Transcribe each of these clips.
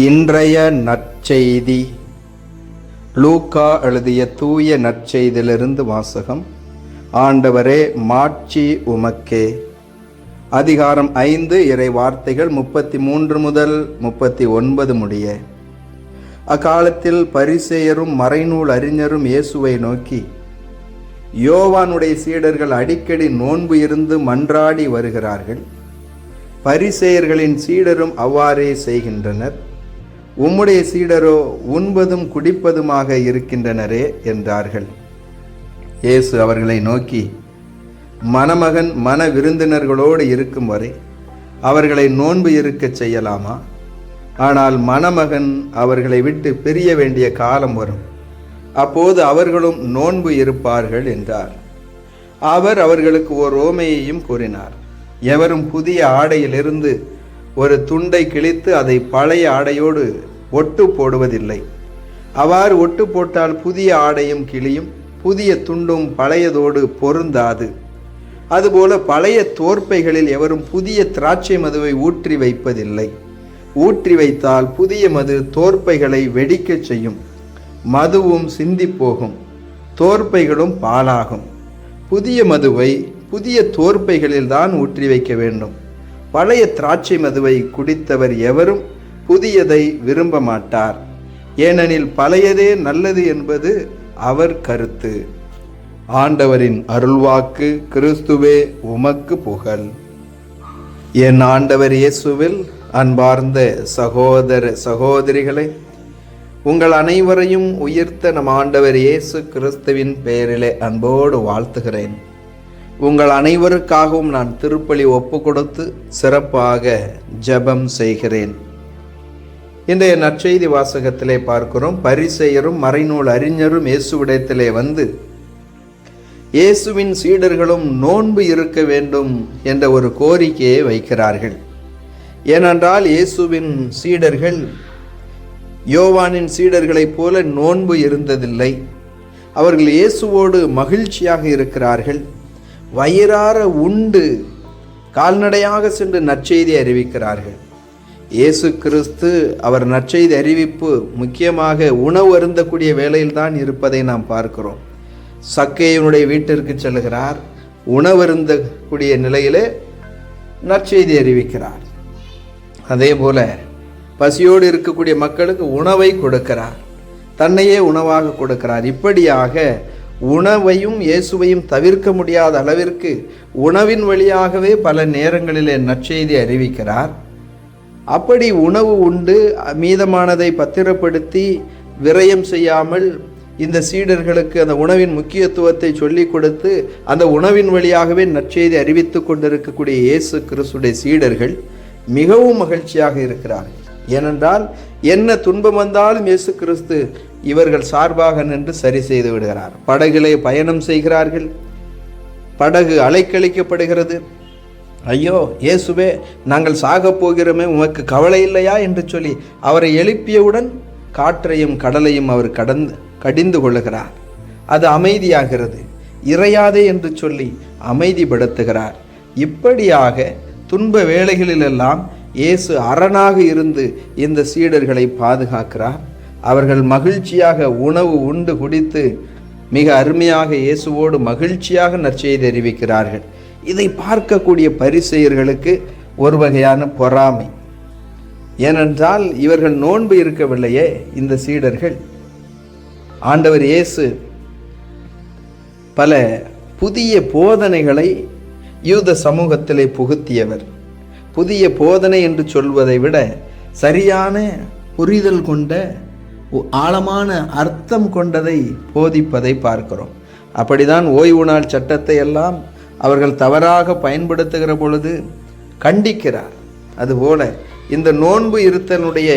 இன்றைய நற்செய்தி. லூக்கா எழுதிய தூய நற்செய்தியிலிருந்து வாசகம். ஆண்டவரே மாட்சி உமக்கே. அதிகாரம் ஐந்து இறை வார்த்தைகள் முப்பத்தி மூன்று முதல் முப்பத்தி ஒன்பது முடிய. அக்காலத்தில் பரிசேயரும் மறைநூல் அறிஞரும் இயேசுவை நோக்கி யோவானுடைய சீடர்கள் அடிக்கடி நோன்பு இருந்து மன்றாடி வருகிறார்கள். பரிசேயர்களின் சீடரும் அவ்வாறே செய்கின்றனர். உம்முடைய சீடரோ உண்பதும் குடிப்பதுமாக இருக்கின்றனரே என்றார்கள். இயேசு அவர்களை நோக்கி மணமகன் மன விருந்தினர்களோடு இருக்கும் வரை அவர்களை நோன்பு இருக்கச் செய்யலாமா? ஆனால் மணமகன் அவர்களை விட்டு பிரிய வேண்டிய காலம் வரும். அப்போது அவர்களும் நோன்பு இருப்பார்கள் என்றார். அவர் அவர்களுக்கு ஓர் ஓமையையும் கூறினார். எவரும் புதிய ஆடையிலிருந்து ஒரு துண்டை கிழித்து அதை பழைய ஆடையோடு ஒட்டு போடுவதில்லை. அவ்வாறு ஒட்டு போட்டால் புதிய ஆடையும் கிளியும் புதிய துண்டும் பழையதோடு பொருந்தாது. அதுபோல பழைய தோற்பைகளில் எவரும் புதிய திராட்சை மதுவை ஊற்றி வைப்பதில்லை. ஊற்றி வைத்தால் புதிய மது தோற்பைகளை வெடிக்கச் செய்யும். மதுவும் சிந்தி போகும் தோற்பைகளும் பாலாகும் புதிய மதுவை புதிய தோற்பைகளில் தான் ஊற்றி வைக்க வேண்டும். பழைய திராட்சை மதுவை குடித்தவர் எவரும் புதியதை விரும்ப மாட்டார். ஏனெனில் பழையதே நல்லது என்பது அவர் கருத்து. ஆண்டவரின் அருள்வாக்கு கிறிஸ்துவே உமக்கு புகழ். என் ஆண்டவர் இயேசுவில் அன்பார்ந்த சகோதர சகோதரிகளை உங்கள் அனைவரையும் உயிர்த்த நம் ஆண்டவர் இயேசு கிறிஸ்துவின் பெயரிலே அன்போடு வாழ்த்துகிறேன். உங்கள் அனைவருக்காகவும் நான் திருப்பலி ஒப்பு கொடுத்து சிறப்பாக ஜெபம் செய்கிறேன். இன்றைய நற்செய்தி வாசகத்திலே பார்க்கிறோம். பரிசெயரும் மறைநூல் அறிஞரும் இயேசுவிடத்திலே வந்து இயேசுவின் சீடர்களும் நோன்பு இருக்க வேண்டும் என்ற ஒரு கோரிக்கையை வைக்கிறார்கள். ஏனென்றால் இயேசுவின் சீடர்கள் யோவானின் சீடர்களைப் போல நோன்பு இருந்ததில்லை. அவர்கள் இயேசுவோடு மகிழ்ச்சியாக இருக்கிறார்கள். வயிறார உண்டு கால்நடையாக சென்று நற்செய்தி அறிவிக்கிறார்கள். இயேசு கிறிஸ்து அவர் நற்செய்தி அறிவிப்பு முக்கியமாக உணவு அருந்தக்கூடிய வேலையில்தான் இருப்பதை நாம் பார்க்கிறோம். சக்கையனுடைய வீட்டிற்கு செல்கிறார். உணவருந்தக்கூடிய நிலையிலே நற்செய்தி அறிவிக்கிறார். அதே போல பசியோடு இருக்கக்கூடிய மக்களுக்கு உணவை கொடுக்கிறார். தன்னையே உணவாக கொடுக்கிறார். இப்படியாக உணவையும் இயேசுவையும் தவிர்க்க முடியாத அளவிற்கு உணவின் வழியாகவே பல நேரங்களிலே நற்செய்தி அறிவிக்கிறார். அப்படி உணவு உண்டு மீதமானதை பத்திரப்படுத்தி விரயம் செய்யாமல் இந்த சீடர்களுக்கு அந்த உணவின் முக்கியத்துவத்தை சொல்லிக் கொடுத்து அந்த உணவின் வழியாகவே நற்செய்தி அறிவித்து கொண்டிருக்கக்கூடிய இயேசு கிறிஸ்துடைய சீடர்கள் மிகவும் மகிழ்ச்சியாக இருக்கிறார்கள். ஏனென்றால் என்ன துன்பம் வந்தாலும் இயேசு கிறிஸ்து இவர்கள் சார்பாக நின்று சரி செய்து விடுகிறார். படகிலே பயணம் செய்கிறார்கள். படகு அலைக்கழிக்கப்படுகிறது. ஐயோ இயேசுவே நாங்கள் சாகப் போகிறோமே உமக்கு கவலை இல்லையா? என்று சொல்லி அவரை எழுப்பியவுடன் காற்றையும் கடலையும் அவர் கடந்து கடிந்து கொள்ளுகிறார். அது அமைதியாகிறது. இறையாதே என்று சொல்லி அமைதிப்படுத்துகிறார். இப்படியாக துன்ப வேளைகளிலெல்லாம் இயேசு அரணாக இருந்து இந்த சீடர்களை பாதுகாக்கிறார். அவர்கள் மகிழ்ச்சியாக உணவு உண்டு குடித்து மிக அருமையாக இயேசுவோடு மகிழ்ச்சியாக நற்செய்தி அறிவிக்கிறார்கள். இதை பார்க்கக்கூடிய பரிசெயர்களுக்கு ஒரு வகையான பொறாமை. ஏனென்றால் இவர்கள் நோன்பு இருக்கவில்லையே இந்த சீடர்கள். ஆண்டவர் இயேசு பல புதிய போதனைகளை யூத சமூகத்திலே புகுத்தியவர். புதிய போதனை என்று சொல்வதை விட சரியான புரிதல் கொண்ட ஆழமான அர்த்தம் கொண்டதை போதிப்பதை பார்க்கிறோம். அப்படிதான் ஓய்வு நாள் சட்டத்தை எல்லாம் அவர்கள் தவறாக பயன்படுத்துகிற பொழுது கண்டிக்கிறார். அதுபோல இந்த நோன்பு இருத்தனுடைய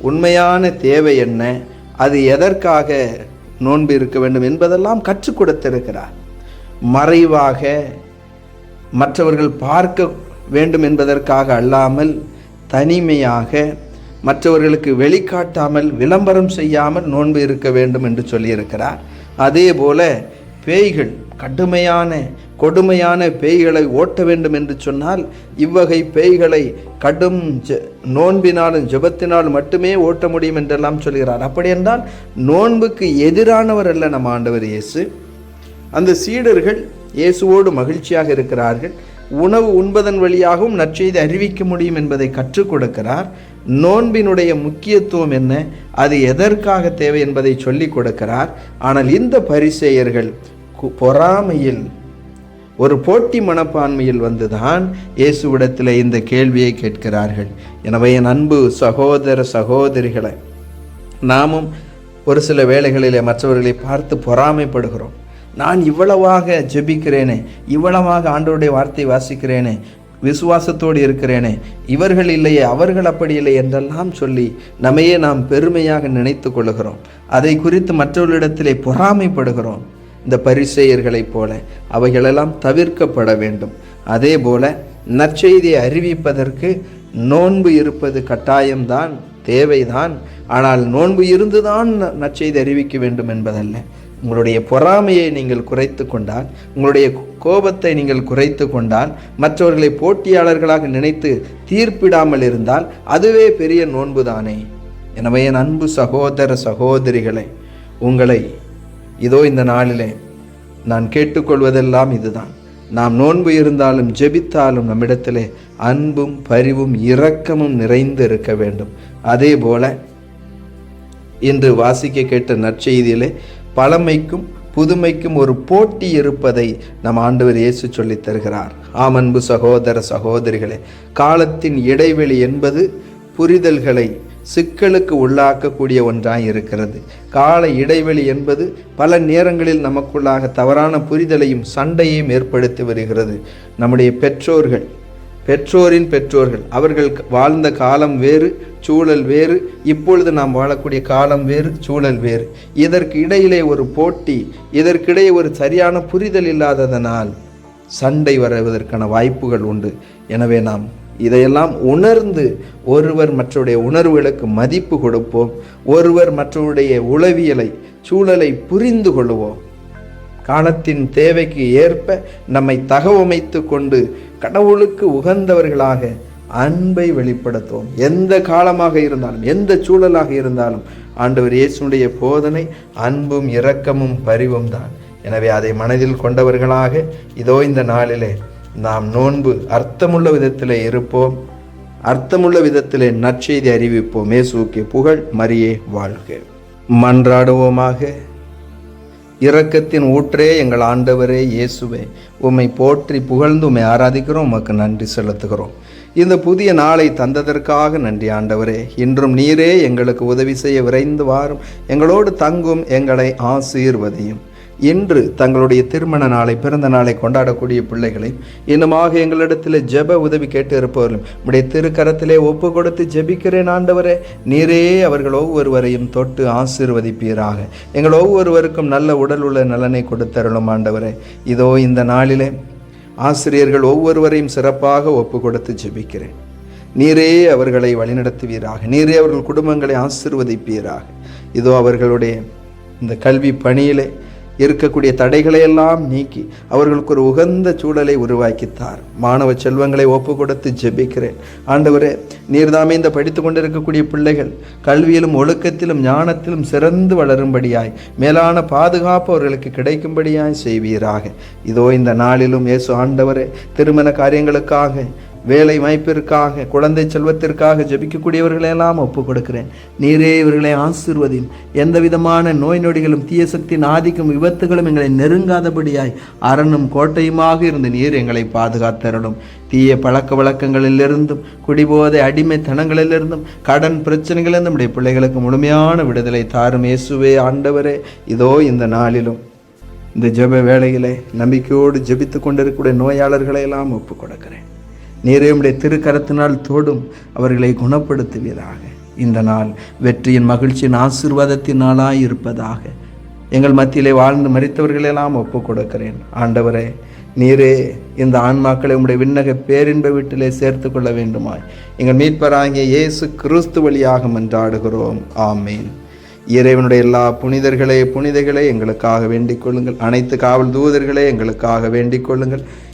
உண்மையான தேவை என்ன? அது எதற்காக நோன்பு இருக்க வேண்டும் என்பதெல்லாம் கற்றுக் கொடுத்திருக்கிறார். மறைவாக மற்றவர்கள் பார்க்க வேண்டும் என்பதற்காக அல்லாமல் தனிமையாக மற்றவர்களுக்கு வெளிக்காட்டாமல் விளம்பரம் செய்யாமல் நோன்பு இருக்க வேண்டும் என்று சொல்லியிருக்கிறார். அதே போல பேய்கள் கடுமையான கொடுமையான பேய்களை ஓட்ட வேண்டும் என்று சொன்னால் இவ்வகை பேய்களை கடும் நோன்பினாலும் ஜெபத்தினாலும் மட்டுமே ஓட்ட முடியும் என்றெல்லாம் சொல்கிறார். அப்படியென்றால் நோன்புக்கு எதிரானவர் அல்ல நம்ம ஆண்டவர் இயேசு. அந்த சீடர்கள் இயேசுவோடு மகிழ்ச்சியாக இருக்கிறார்கள். உணவு உண்பதன் வழியாகவும் நற்செய்தி அறிவிக்க முடியும் என்பதை கற்றுக் கொடுக்கிறார். நோன்பினுடைய முக்கியத்துவம் என்ன? அது எதற்காக தேவை என்பதை சொல்லிக் கொடுக்கிறார். ஆனால் இந்த பரிசேயர்கள் கு- பொறாமையில் ஒரு போட்டி மனப்பான்மையில் வந்துதான் இயேசுவிடத்தில் இந்த கேள்வியை கேட்கிறார்கள். எனவே என் அன்பு சகோதர சகோதரிகளை நாமும் ஒரு சில வேளைகளிலே மற்றவர்களை பார்த்து பொறாமைப்படுகிறோம். நான் இவ்வளவாக ஜெபிக்கிறேனே இவ்வளவாக ஆண்டோருடைய வார்த்தை வாசிக்கிறேனே விசுவாசத்தோடு இருக்கிறேனே இவர்கள் இல்லையே அவர்கள் அப்படி இல்லை என்றெல்லாம் சொல்லி நம்மையே நாம் பெருமையாக நினைத்து கொள்கிறோம் அதை குறித்து மற்றவர்களிடத்திலே பொறாமைப்படுகிறோம். இந்த பரிசெயர்களைப் போல அவைகளெல்லாம் தவிர்க்கப்பட வேண்டும். அதே போல நற்செய்தியை அறிவிப்பதற்கு நோன்பு இருப்பது கட்டாயம்தான். தேவைதான். ஆனால் நோன்பு இருந்துதான் ந- நற்செய்தி அறிவிக்க வேண்டும் என்பதல்ல. உங்களுடைய பொறாமையை நீங்கள் குறைத்து கொண்டால் உங்களுடைய கோபத்தை நீங்கள் குறைத்து கொண்டால் மற்றவர்களை போட்டியாளர்களாக நினைத்து தீர்ப்பிடாமல் இருந்தால் அதுவே பெரிய நோன்புதானே. எனவே என் அன்பு சகோதர சகோதரிகளை உங்களை இதோ இந்த நாளிலே நான் கேட்டுக்கொள்வதெல்லாம் இதுதான். நாம் நோன்பு இருந்தாலும் ஜெபித்தாலும் நம்மிடத்திலே அன்பும் பரிவும் இரக்கமும் நிறைந்து இருக்க வேண்டும். அதே போல இன்று வாசிக்க கேட்ட நற்செய்தியிலே பழமைக்கும் புதுமைக்கும் ஒரு போட்டி இருப்பதை நம் ஆண்டவர் இயேசு சொல்லித் தருகிறார். ஆம் அன்பு சகோதர சகோதரிகளே காலத்தின் இடைவெளி என்பது புரிதல்களை சிக்கலுக்கு உள்ளாக்கக்கூடிய ஒன்றாக இருக்கிறது. கால இடைவெளி என்பது பல நேரங்களில் நமக்குள்ளாக தவறான புரிதலையும் சண்டையையும் ஏற்படுத்தி வருகிறது. நம்முடைய பெற்றோர்கள் பெற்றோரின் பெற்றோர்கள் அவர்கள் வாழ்ந்த காலம் வேறு சூழல் வேறு இப்பொழுது நாம் வாழக்கூடிய காலம் வேறு சூழல் வேறு. இதற்கு இடையிலே ஒரு போட்டி இதற்கிடையே ஒரு சரியான புரிதல் இல்லாததனால் சண்டை வருவதற்கான வாய்ப்புகள் உண்டு. எனவே நாம் இதையெல்லாம் உணர்ந்து ஒருவர் மற்றவருடைய உணர்வுகளுக்கு மதிப்பு கொடுப்போம். ஒருவர் மற்றவருடைய உளவியலை சூழலை புரிந்து கொள்வோம். காலத்தின் தேவைக்கு ஏற்ப நம்மை தகவமைத்து கொண்டு கடவுளுக்கு உகந்தவர்களாக அன்பை வெளிப்படுத்துவோம். எந்த காலமாக இருந்தாலும் எந்த சூழலாக இருந்தாலும் ஆண்டவர் இயேசுடைய போதனை அன்பும் இரக்கமும் பரிவும் தான். எனவே அதை மனதில் கொண்டவர்களாக இதோ இந்த நாளிலே நாம் நோன்பு அர்த்தமுள்ள விதத்திலே இருப்போம். அர்த்தமுள்ள விதத்திலே நற்செய்தி அறிவிப்போம். இயேசுவுக்கு புகழ் மரியே வாழ்க. மன்றாடுவோமாக. இரக்கத்தின் ஊற்றே எங்கள் ஆண்டவரே இயேசுவே. உம்மை போற்றி புகழ்ந்து உம்மை ஆராதிக்கிறோம். உமக்கு நன்றி செலுத்துகிறோம். இந்த புதிய நாளை தந்ததற்காக நன்றி ஆண்டவரே. இன்றும் நீரே எங்களுக்கு உதவி செய்ய விரைந்து வாரும். எங்களோடு தங்கும் எங்களை ஆசீர்வதியும். இன்று தங்களுடைய திருமண நாளை பிறந்த நாளை கொண்டாடக்கூடிய பிள்ளைகளை இன்னுமாக எங்களிடத்தில் ஜெப உதவி கேட்டு இருப்பவர்களும் உடைய திருக்கரத்திலே ஒப்பு கொடுத்து ஜெபிக்கிறேன் ஆண்டவரே. நீரே அவர்கள் ஒவ்வொருவரையும் தொட்டு ஆசீர்வதிப்பீராக. எங்கள் ஒவ்வொருவருக்கும் நல்ல உடல் உள்ள நலனை கொடுத்தருளும் ஆண்டவரே. இதோ இந்த நாளிலே ஆசிரியர்கள் ஒவ்வொருவரையும் சிறப்பாக ஒப்பு கொடுத்து ஜெபிக்கிறேன். நீரே அவர்களை வழிநடத்துவீராக. நீரே அவர்கள் குடும்பங்களை ஆசிர்வதிப்பீராக. இதோ அவர்களுடைய இந்த கல்வி பணியிலே இருக்கக்கூடிய தடைகளை எல்லாம் நீக்கி அவர்களுக்கு ஒரு உகந்த சூழலை உருவாக்கித்தார். மாணவ செல்வங்களை ஒப்பு கொடுத்து ஜெபிக்கிறேன். ஆண்டவரே நீர்தாமே இந்த படித்து கொண்டிருக்கக்கூடிய பிள்ளைகள் கல்வியிலும் ஒழுக்கத்திலும் ஞானத்திலும் சிறந்து வளரும்படியாய் மேலான பாதுகாப்பு அவர்களுக்கு கிடைக்கும்படியாய் செய்வீராக. இதோ இந்த நாளிலும் இயேசு ஆண்டவரே திருமண காரியங்களுக்காக வேலை வாய்ப்பிற்காக குழந்தை செல்வத்திற்காக ஜெபிக்கக்கூடியவர்களெல்லாம் ஒப்பு கொடுக்கிறேன் நீரே இவர்களை ஆசீர்வதியும் எந்த விதமான நோய் நொடிகளும் தீய சக்தியின் ஆதிக்கும் விபத்துகளும் எங்களை நெருங்காதபடியாய் அரணும் கோட்டையுமாக இருந்து நீர் எங்களை பாதுகாத்தரணும். தீய பழக்க வழக்கங்களிலிருந்தும் குடிபோதை அடிமைத்தனங்களிலிருந்தும் கடன் பிரச்சனைகளிலிருந்தும் நம்முடைய பிள்ளைகளுக்கு முழுமையான விடுதலை தாரும் இயேசுவே ஆண்டவரே. இதோ இந்த நாளிலும் இந்த ஜெப வேளையிலே நம்பிக்கையோடு ஜெபித்து கொண்டிருக்கக்கூடிய நோயாளர்களை எல்லாம் ஒப்புக் கொடுக்கிறேன் நீரே உம்முடைய திருக்கரத்தினால் தோடும் அவர்களை குணப்படுத்துவீராக. இந்த நாள் வெற்றியின் மகிழ்ச்சியின் ஆசீர்வாதத்தின் நாளாக இருப்பதாக எங்கள் மத்தியிலே வாழ்ந்து மறித்தவர்களெல்லாம் ஒப்பு கொடுக்கிறேன் ஆண்டவரே நீரே இந்த ஆன்மாக்களை உடைய விண்ணக பேரின்ப வீட்டிலே சேர்த்து கொள்ள வேண்டுமாய். எங்கள் மீட்பராகிய இயேசு கிறிஸ்து வழியாக மன்றாடுகிறோம். ஆமேன். இறைவனுடைய எல்லா புனிதர்களே புனிதைகளே எங்களுக்காக வேண்டிக் கொள்ளுங்கள். அனைத்து காவல் தூதர்களே எங்களுக்காக வேண்டிக் கொள்ளுங்கள்.